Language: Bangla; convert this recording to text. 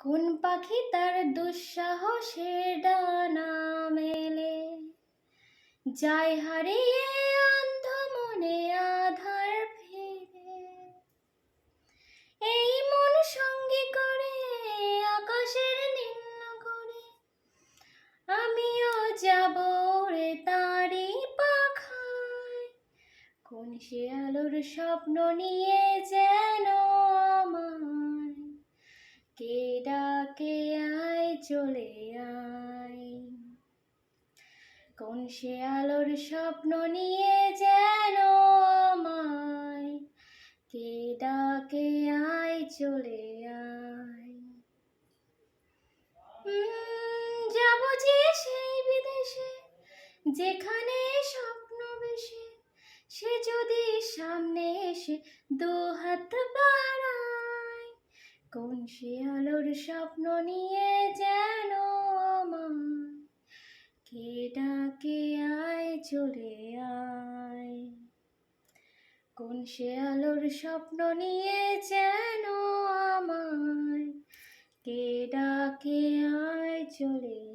কোন পাখি তার দুঃসাহসের ডানা মেলে? যায় হারিয়ে অন্ধ মনে আধার ফিরে। এই মন সঙ্গী করে, আকাশের নীল করে। আমিও যাব রে তারি পাখায়। কোন সে আলোর স্বপ্ন নিয়ে যেন চলে আয় কোন সে আলোর স্বপ্ন নিয়ে যেন আমায় কে ডাকে আয় চলে আয়। যাব যে সেই বিদেশে, যেখানে স্বপ্ন বেশে, সে যদি সামনে এসে দু হাত কোন সে আলোর স্বপ্ন নিয়ে যেন কে ডাকে আয়, চলে আয়। কোন সে আলোর স্বপ্ন নিয়ে যেন আমায় কে ডাকে আয়, চলে